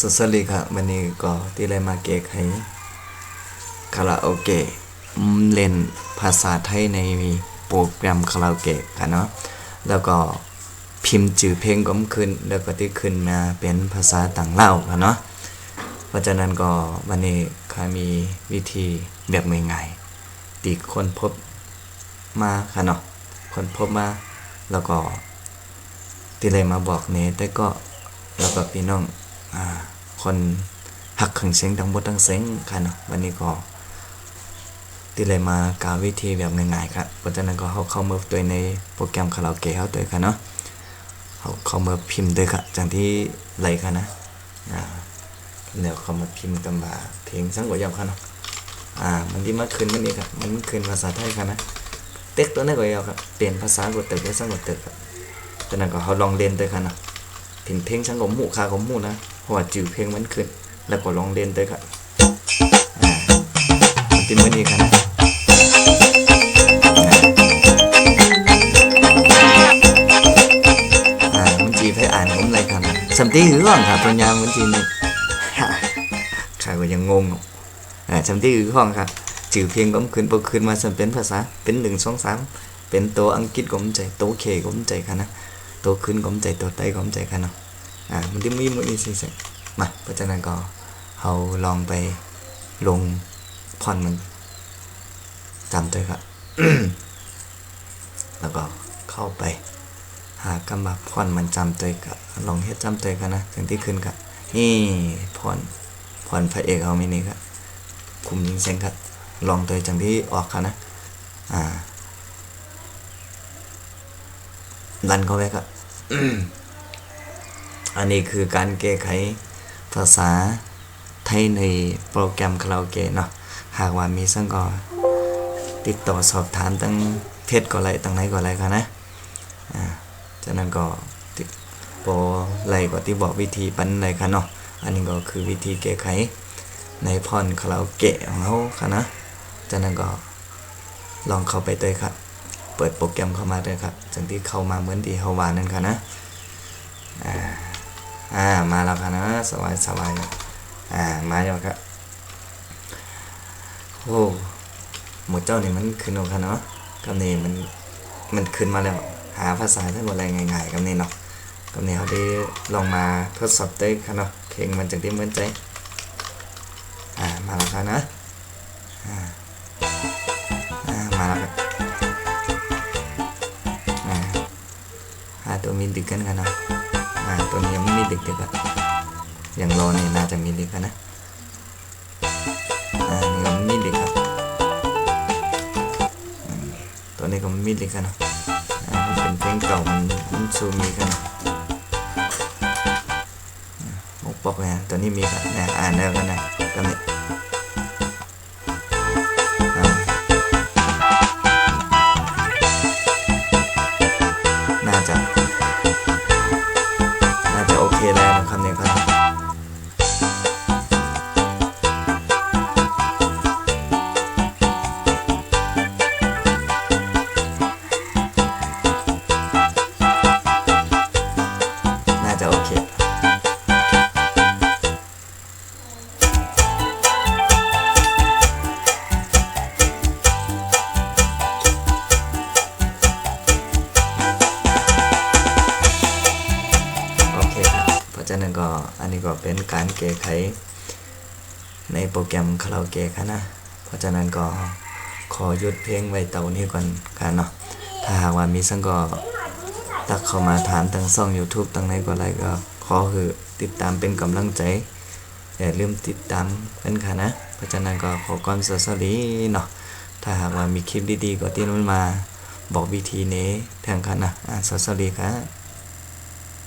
สวัสดีครับวันนี้ก็ที่ได้มาเกะไขคาราโอเกะเล่นภาษาไทยในโปรแกรมคาราโอเกะกันเนาะแล้วก็พิมพ์จื่อเพลงก็ขึ้น แล้วก็ที่ขึ้นมาเป็นภาษาต่างเล่ากันเนาะเพราะฉะนั้นก็วันนี้ข้ามีวิธีแบบง่ายๆตีคนพบมาค่ะเนาะคนพบมาแล้วก็ที่เลยมาบอกเนแต่ก็แล้วก็พี่น้อง คนหักขังเสียงทั้งหมดทั้งเสียงค่ะเนาะวันนี้ก็ที่เลยมากาววิธีแบบง่ายๆครับเพราะฉะนั้นก็เขาเข้ามาตัวในโปรแกรมคาราโอเกะเขาตัวค่ะเนาะเขาเข้ามาพิมพ์ด้วยค่ะจังที่ไรค่ะนะอ่าแล้วเขามาพิมพ์กันว่าเพลงสังกวยาวค่ะเนาะอ่ามันที่มาคืนมันนี้ครับมันคืนภาษาไทยค่ะนะเต็กตัวนี้ก็ยาวครับเปลี่ยนภาษากดเติกเป็นสังกดเติกครับตอนนั้นก็เขาลองเล่นด้วยกันนะ ถึงเพลงช่างของหมู่คาของหมู่นะเพราะว่าจื่อเพลงมันขึ้น แล้วก็ลองเล่นด้วยกันอ่ามันติมือนี้กันนะอ่ามันจีให้อ่านผมอะไรครับสัมตีหือห้องครับปัญญามันจีนี่ใครก็ยังงงอ่าสัมตีหือห้องครับจื่อเพลงก็ขึ้นพอขึ้นมาสัมเป็นภาษาเป็นหนึ่งสองสามเป็นตัวอังกฤษก็มใจตัวเคก็มใจกันนะ ตัวขึ้นก็มใจตัวไตก็มใจกันเนาะอ่ามันที่มีมือนี้สิสิมาเพราะฉะนั้นก็เราลองไปลงพอนมันจำด้วยครับแล้วก็เข้าไป หากำบับพอนมันจำตัวกับลองเฮ็ดจำตัวกันนะถึงที่ขึ้นกับนี่พอนพอนพระเอกเอาไม่นี่ครับคุมยิงเสียงครับลองตัวจังที่ออกครับนะอ่าดันเข้าไปครับ อันนี้คือการแก้ไขภาษาไทยในโปรแกรมคาราโอเกะเนาะหากว่ามีซึ่งก็ติดต่อสอบถามตั้งเพจก็ไรตั้งไหนก็ไรกันนะอ่าจากนั้นก็ติดโปรไรก็ที่บอกวิธีปันไรกันเนาะอันนี้ก็คือวิธีแก้ไขในพรคาราโอเกะของเขาค่ะนะจากนั้นก็ลองเข้าไปเลยครับ เปิดโปรแกรมเข้ามาเลยครับจังที่เข้ามาเหมือนที่เฮาวานั่นค่ะนะอ่าอ่ามาแล้วค่ะนะสบายสบายอ่ามาแล้วครับโอ้หมดเจ้านี่มันขึ้นแล้วค่ะเนาะกับนี่มันมันขึ้นมาแล้วหาภาษาทั้งหมดอะไรง่ายๆกับนี่เนาะกับนี่เขาได้ลองมาทดสอบได้ค่ะเนาะเพลงมันจังที่เหมือนใจอ่ามาแล้วค่ะนะอ่า หาตัวมีดึกกันกันเนาะอ่าตัวนี้ยังไม่มีดึกด็กอะอย่างรอเนี่ยน่าจะมีดึกกันนะอ่านี่ก็มีดึกครับตัวนี้ก็มีดึกกันเนาะอ่ามันเป็นเพลงเก่ามันมันซูมีกันหมกปอกเนี่ยตัวนี้มีครับเนี่ยอ่านแล้วกันนะตัวนี้ เค ฉะนั้นก็อันนี้ก็เป็นการแก้ไข ในโปรแกรมคาราโอเกะนะ เพราะฉะนั้นก็ขอหยุดเพลงไว้เต่านี้ก่อนกันเนาะ ถ้าหากว่ามีสังก็ตักเข้ามาถามทางช่อง YouTube ทางไหนก็อะไรก็ขอคือติดตามเป็นกำลังใจ อย่าลืมติดตามกันค่ะนะ เพราะฉะนั้นก็ขอความสวัสดีเนาะ ถ้าหากว่ามีคลิปดีๆ ก็ที่นู้นมาบอกวิธีนี้แทงกันนะสวัสดีครับ